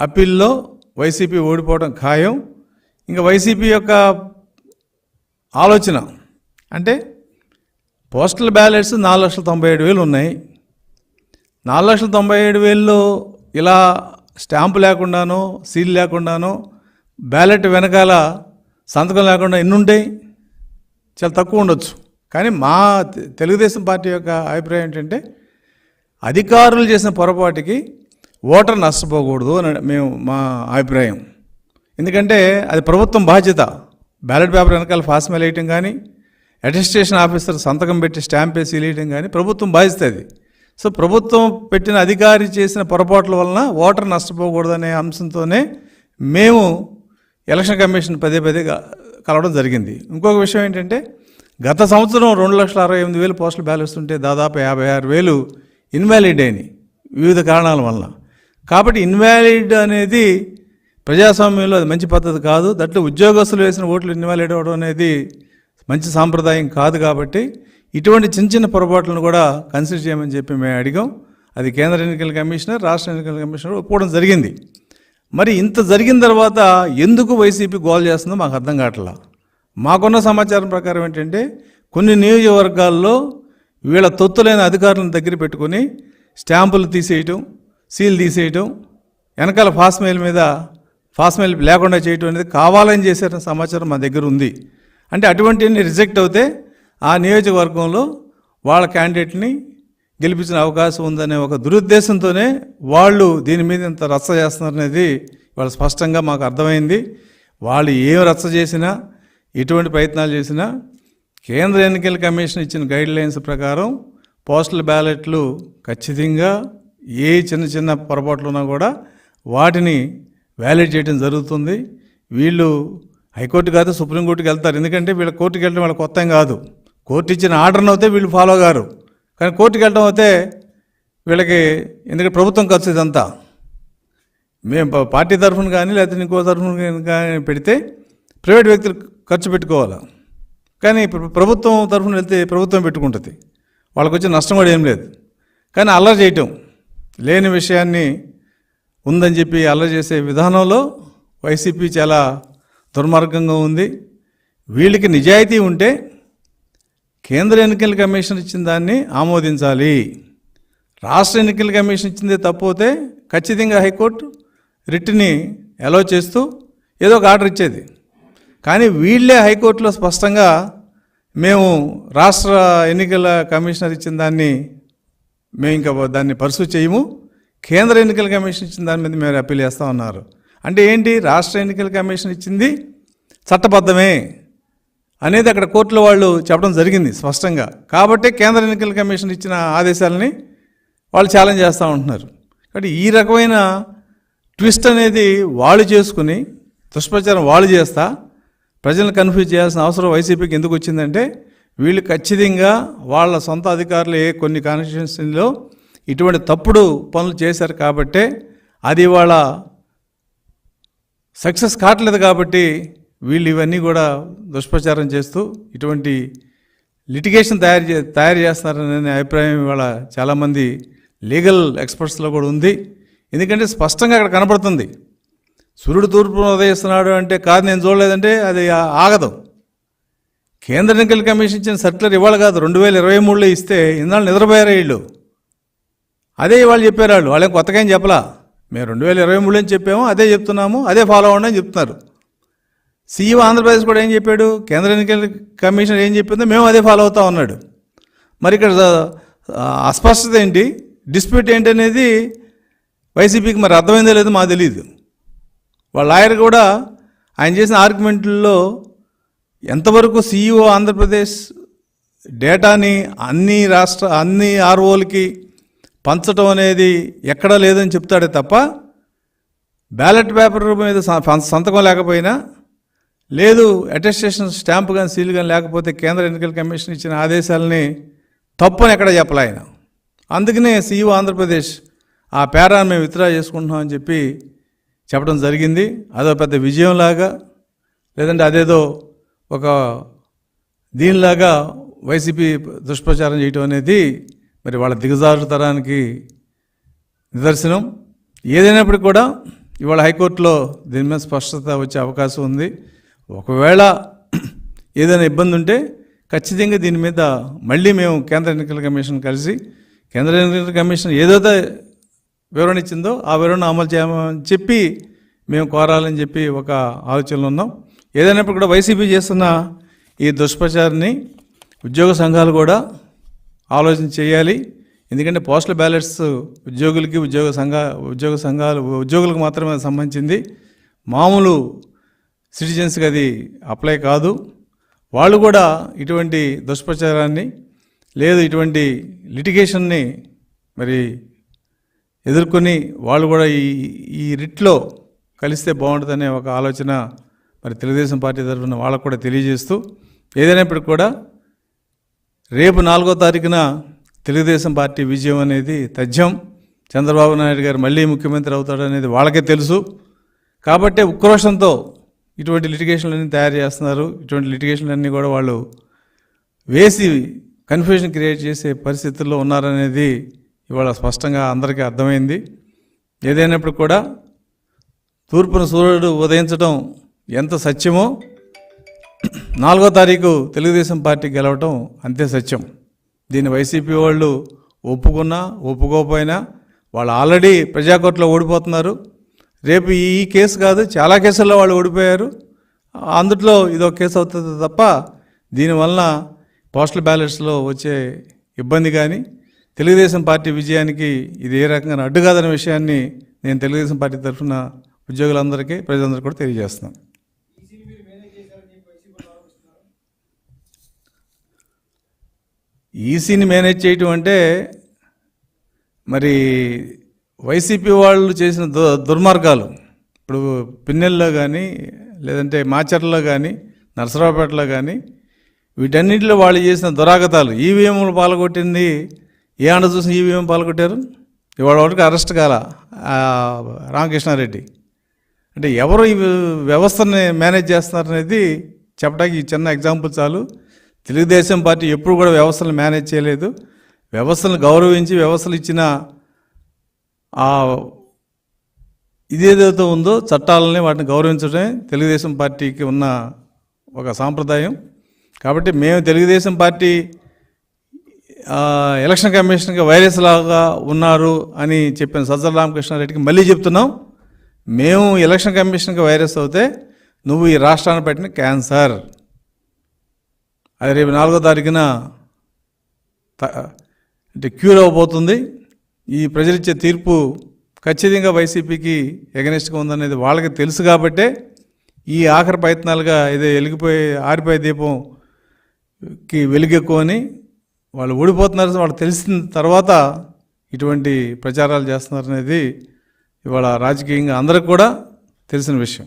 అప్పీల్లో YCP ఓడిపోవడం ఖాయం. ఇంకా వైసీపీ యొక్క ఆలోచన అంటే పోస్టల్ బ్యాలెట్స్ నాలుగు లక్షల తొంభై ఏడు వేలు ఉన్నాయి. నాలుగు లక్షల తొంభై ఏడు వేల్లో ఇలా స్టాంపు లేకుండానో సీల్ లేకుండానో బ్యాలెట్ వెనకాల సంతకం లేకుండా ఎన్ని ఉంటాయి చాలా తక్కువ ఉండొచ్చు. కానీ మా తెలుగుదేశం పార్టీ యొక్క అభిప్రాయం ఏంటంటే అధికారులు చేసిన పొరపాటుకి ఓటర్ నష్టపోకూడదు అని మేము మా అభిప్రాయం. ఎందుకంటే అది ప్రభుత్వం బాధ్యత. బ్యాలెట్ పేపర్ వెనకాల ఫాస్మెల్ వేయటం కానీ అటెస్టేషన్ ఆఫీసర్ సంతకం పెట్టి స్టాంప్ వేసి వేయటం కానీ ప్రభుత్వం బాధ్యత అది. సో ప్రభుత్వం పెట్టిన అధికారి చేసిన పొరపాట్ల వలన ఓటర్ నష్టపోకూడదనే అంశంతోనే మేము ఎలక్షన్ కమిషన్ పదే పదే కలవడం జరిగింది. ఇంకొక విషయం ఏంటంటే గత సంవత్సరం రెండు లక్షల అరవై ఎనిమిది వేలు పోస్టల్ బ్యాలెన్స్ ఉంటే దాదాపు యాభై ఆరు వేలు ఇన్వాలిడ్ అయినాయి వివిధ కారణాల వలన. కాబట్టి ఇన్వాలిడ్ అనేది ప్రజాస్వామ్యంలో అది మంచి పద్ధతి కాదు. దాంట్లో ఉద్యోగస్తులు వేసిన ఓట్లు ఇన్వాలిడ్ అవ్వడం అనేది మంచి సాంప్రదాయం కాదు కాబట్టి ఇటువంటి చిన్న చిన్న పొరపాట్లను కూడా కన్సిడర్ చేయమని చెప్పి మేము అడిగాం. అది కేంద్ర ఎన్నికల కమిషనర్ రాష్ట్ర ఎన్నికల కమిషనర్ ఒప్పుకోవడం జరిగింది. మరి ఇంత జరిగిన తర్వాత ఎందుకు వైసీపీ గోల్ చేస్తుందో మాకు అర్థం కావట్లా. మాకున్న సమాచారం ప్రకారం ఏంటంటే కొన్ని నియోజకవర్గాల్లో వీళ్ళ తొత్తులైన అధికారులను దగ్గర పెట్టుకొని స్టాంపులు తీసేయటం సీల్ తీసేయటం వెనకాల ఫాస్మెయిల్ మీద ఫాస్మెయిల్ లేకుండా చేయటం అనేది కావాలని చేసిన సమాచారం మా దగ్గర ఉంది. అంటే అటువంటివన్నీ రిజెక్ట్ అవుతే ఆ నియోజకవర్గంలో వాళ్ళ క్యాండిడేట్ని గెలిపించిన అవకాశం ఉందనే ఒక దురుద్దేశంతోనే వాళ్ళు దీని మీద ఇంత రచ్చ చేస్తున్నారనేది వాళ్ళు స్పష్టంగా మాకు అర్థమైంది. వాళ్ళు ఏం రచ్చ చేసినా ఎటువంటి ప్రయత్నాలు చేసినా కేంద్ర ఎన్నికల కమిషన్ ఇచ్చిన గైడ్లైన్స్ ప్రకారం పోస్టల్ బ్యాలెట్లు ఖచ్చితంగా ఏ చిన్న చిన్న పొరపాట్లు ఉన్నా కూడా వాటిని వ్యాలిడ్ చేయడం జరుగుతుంది. వీళ్ళు హైకోర్టు కాదు సుప్రీంకోర్టుకి వెళ్తారు. ఎందుకంటే వీళ్ళ కోర్టుకి వెళ్ళడం వాళ్ళ కొత్త కాదు. కోర్టు ఇచ్చిన ఆర్డర్ని అయితే వీళ్ళు ఫాలో గారు. కానీ కోర్టుకి వెళ్ళడం అయితే వీళ్ళకి ఎందుకంటే ప్రభుత్వం ఖర్చు ఇదంతా. మేము పార్టీ తరఫున కానీ లేకపోతే ఇంకో తరఫున కానీ పెడితే ప్రైవేట్ వ్యక్తులు ఖర్చు పెట్టుకోవాలి? కానీ ప్రభుత్వం తరఫున వెళ్తే ప్రభుత్వం పెట్టుకుంటుంది. వాళ్ళకి వచ్చే నష్టం కూడా ఏం లేదు. కానీ అల్లరి చేయటం. లేని విషయాన్ని ఉందని చెప్పి అల్లరి చేసే విధానంలో వైసీపీ చాలా దుర్మార్గంగా ఉంది. వీళ్ళకి నిజాయితీ ఉంటే కేంద్ర ఎన్నికల కమిషన్ ఇచ్చిన దాన్ని ఆమోదించాలి. రాష్ట్ర ఎన్నికల కమిషన్ ఇచ్చిందే తప్పోతే ఖచ్చితంగా హైకోర్టు రిట్ని అలో చేస్తూ ఏదో ఒక ఆర్డర్ ఇచ్చేది. కానీ వీళ్ళే హైకోర్టులో స్పష్టంగా మేము రాష్ట్ర ఎన్నికల కమిషనర్ ఇచ్చిన దాన్ని మేము ఇంకా దాన్ని పర్సూ చేయము. కేంద్ర ఎన్నికల కమిషన్ ఇచ్చిన దాని మీద మేము అప్పీల్ చేస్తూ ఉన్నారు. అంటే ఏంటి? రాష్ట్ర ఎన్నికల కమిషన్ ఇచ్చింది చట్టబద్ధమే అనేది అక్కడ కోర్టులో వాళ్ళు చెప్పడం జరిగింది స్పష్టంగా. కాబట్టి కేంద్ర ఎన్నికల కమిషన్ ఇచ్చిన ఆదేశాలని వాళ్ళు ఛాలెంజ్ చేస్తూ ఉంటున్నారు. కాబట్టి ఈ రకమైన ట్విస్ట్ అనేది వాళ్ళు చేసుకుని దుష్ప్రచారం వాళ్ళు చేస్తా ప్రజలను కన్ఫ్యూజ్ చేయాల్సిన అవసరం వైసీపీకి ఎందుకు వచ్చిందంటే వీళ్ళు ఖచ్చితంగా వాళ్ళ సొంత అధికారులే కొన్ని కాన్స్టిట్యున్సీలో ఇటువంటి తప్పుడు పనులు చేశారు కాబట్టే అది వాళ్ళ సక్సెస్ కావట్లేదు కాబట్టి వీళ్ళు ఇవన్నీ కూడా దుష్ప్రచారం చేస్తూ ఇటువంటి లిటిగేషన్ తయారు చే తయారు చేస్తున్నారనే అభిప్రాయం ఇవాళ చాలామంది లీగల్ ఎక్స్పర్ట్స్లో కూడా ఉంది. ఎందుకంటే స్పష్టంగా అక్కడ కనపడుతుంది సూర్యుడు తూర్పున ఉదయిస్తున్నాడు అంటే కాదు నేను చూడలేదంటే అది ఆగదు. కేంద్ర ఎన్నికల కమిషన్ ఇచ్చిన సర్క్యులర్ ఇవాళ కాదు రెండు వేల ఇరవై మూడులో ఇస్తే ఇన్నాళ్ళు నిద్రపోయారు వీళ్ళు. అదే ఇవాళ చెప్పారు వాళ్ళు. వాళ్ళేం కొత్తగా ఏం చెప్పలా? మేము రెండు వేల ఇరవై మూడులో చెప్పాము అదే చెప్తున్నాము అదే ఫాలో అవ్వండి అని చెప్తున్నారు. సీఈఓ ఆంధ్రప్రదేశ్ కూడా ఏం చెప్పాడు? కేంద్ర ఎన్నికల కమిషన్ ఏం చెప్పిందో మేము అదే ఫాలో అవుతా ఉన్నాడు. మరి ఇక్కడ అస్పష్టత ఏంటి? డిస్ప్యూట్ ఏంటి అనేది వైసీపీకి మరి అర్థమైందో లేదో మాకు తెలియదు వాళ్ళ లాయర్ కూడా ఆయన చేసిన ఆర్గ్యుమెంట్లలో ఎంతవరకు సీఈఓ ఆంధ్రప్రదేశ్ డేటాని అన్ని రాష్ట్ర అన్ని ఆర్ఓలకి పంచడం అనేది ఎక్కడా లేదని చెప్తాడే తప్ప బ్యాలెట్ పేపర్ మీద స- సంతకం లేకపోయినా లేదు అటెస్టేషన్ స్టాంప్ కానీ సీల్ కానీ లేకపోతే కేంద్ర ఎన్నికల కమిషన్ ఇచ్చిన ఆదేశాలని తప్పని ఎక్కడ చెప్పలే ఆయన. అందుకనే సీఈఓ ఆంధ్రప్రదేశ్ ఆ పేరాన్ని మేము విత్డ్రా చేసుకుంటున్నాం అని చెప్పి చెప్పడం జరిగింది. అదో పెద్ద విజయంలాగా లేదంటే అదేదో ఒక దీనిలాగా వైసీపీ దుష్ప్రచారం చేయటం అనేది మరి వాళ్ళ దిగజారుతరానికి నిదర్శనం. ఏదైనప్పటికీ కూడా ఇవాళ హైకోర్టులో దీని మీద స్పష్టత వచ్చే అవకాశం ఉంది. ఒకవేళ ఏదైనా ఇబ్బంది ఉంటే ఖచ్చితంగా దీని మీద మళ్ళీ మేము కేంద్ర ఎన్నికల కమిషన్ కలిసి కేంద్ర ఎన్నికల కమిషన్ ఏదైతే వివరణ ఇచ్చిందో ఆ వివరణ అమలు చేయమని చెప్పి మేము కోరాలని చెప్పి ఒక ఆలోచనలో ఉన్నాం. ఏదైనప్పుడు కూడా వైసీపీ చేస్తున్న ఈ దుష్ప్రచారాన్ని ఉద్యోగ సంఘాలు కూడా ఆలోచన చేయాలి. ఎందుకంటే పోస్టల్ బ్యాలెట్స్ ఉద్యోగులకి ఉద్యోగ సంఘ ఉద్యోగ సంఘాలు ఉద్యోగులకు మాత్రమే సంబంధించింది. మామూలు సిటిజన్స్కి అది అప్లై కాదు. వాళ్ళు కూడా ఇటువంటి దుష్ప్రచారాన్ని లేదు ఇటువంటి లిటిగేషన్ని మరి ఎదుర్కొని వాళ్ళు కూడా ఈ ఈ రిట్లో కలిస్తే బాగుంటుందనే ఒక ఆలోచన మరి తెలుగుదేశం పార్టీ తరఫున వాళ్ళకు కూడా తెలియజేస్తూ ఏదైనప్పటికీ కూడా రేపు నాలుగో తారీఖున తెలుగుదేశం పార్టీ విజయం అనేది తథ్యం. చంద్రబాబు నాయుడు గారు మళ్ళీ ముఖ్యమంత్రి అవుతాడనేది వాళ్ళకే తెలుసు. కాబట్టే ఉక్రోషంతో ఇటువంటి లిటిగేషన్లన్నీ తయారు చేస్తున్నారు. ఇటువంటి లిటిగేషన్లన్నీ కూడా వాళ్ళు వేసి కన్ఫ్యూజన్ క్రియేట్ చేసే పరిస్థితుల్లో ఉన్నారనేది ఇవాళ స్పష్టంగా అందరికీ అర్థమైంది. ఏదైనప్పుడు కూడా తూర్పున సూర్యుడు ఉదయించడం ఎంత సత్యమో నాలుగో తారీఖు తెలుగుదేశం పార్టీ గెలవటం అంతే సత్యం. దీన్ని వైసీపీ వాళ్ళు ఒప్పుకున్నా ఒప్పుకోకపోయినా వాళ్ళు ఆల్రెడీ ప్రజాకోర్టులో ఓడిపోతున్నారు. రేపు ఈ కేసు కాదు చాలా కేసుల్లో వాళ్ళు ఓడిపోయారు. అందుట్లో ఇదో కేసు అవుతుంది తప్ప దీనివల్ల పోస్టల్ బ్యాలెట్స్లో వచ్చే ఇబ్బంది కానీ తెలుగుదేశం పార్టీ విజయానికి ఇది ఏ రకంగా అడ్డు కాదనే విషయాన్ని నేను తెలుగుదేశం పార్టీ తరఫున ఉద్యోగులందరికీ ప్రజలందరికీ కూడా తెలియజేస్తున్నాను. ఈసీని మేనేజ్ చేయటం అంటే మరి వైసీపీ వాళ్ళు చేసిన దు దుర్మార్గాలు. ఇప్పుడు పిన్నెల్లో కానీ లేదంటే మాచర్లో కానీ నరసరావుపేటలో కానీ వీటన్నిటిలో వాళ్ళు చేసిన దురాగతాలు. ఈవీఎంలు పాల్గొట్టింది ఏ అండ చూసిన ఈవీఎం పాల్గొట్టారు? ఇవాళ వాటికి అరెస్ట్ కాల రామకృష్ణారెడ్డి. అంటే ఎవరు ఈ వ్యవస్థని మేనేజ్ చేస్తున్నారనేది చెప్పడానికి ఈ చిన్న ఎగ్జాంపుల్ చాలు. తెలుగుదేశం పార్టీ ఎప్పుడు కూడా వ్యవస్థలు మేనేజ్ చేయలేదు. వ్యవస్థలను గౌరవించి వ్యవస్థలు ఇచ్చిన ఆ ఇదేదైతే ఉందో చట్టాలని వాటిని గౌరవించడమే తెలుగుదేశం పార్టీకి ఉన్న ఒక సాంప్రదాయం. కాబట్టి మేము తెలుగుదేశం పార్టీ ఎలక్షన్ కమిషన్గా వైరస్ లాగా ఉన్నారు అని చెప్పిన సజ్జల రామకృష్ణారెడ్డికి మళ్ళీ చెప్తున్నాం. మేము ఎలక్షన్ కమిషన్కి వైరస్ అవుతే నువ్వు ఈ రాష్ట్రాన్ని పెట్టిన క్యాన్సర్. అది రేపు నాలుగో తారీఖున త- అంటే క్యూర్ అవ్వబోతుంది ఈ ప్రజలిచ్చే తీర్పు ఖచ్చితంగా వైసీపీకి ఎగనెస్ట్గా ఉందనేది వాళ్ళకి తెలుసు కాబట్టే ఈ ఆఖరి ప్రయత్నాలుగా ఏదో వెలిగిపోయే ఆరిపోయే దీపంకి వెలుగెక్కువని వాళ్ళు ఓడిపోతున్నారు. వాళ్ళు తెలిసిన తర్వాత ఇటువంటి ప్రచారాలు చేస్తున్నారనేది ఇవాళ రాజకీయంగా అందరికి కూడా తెలిసిన విషయం.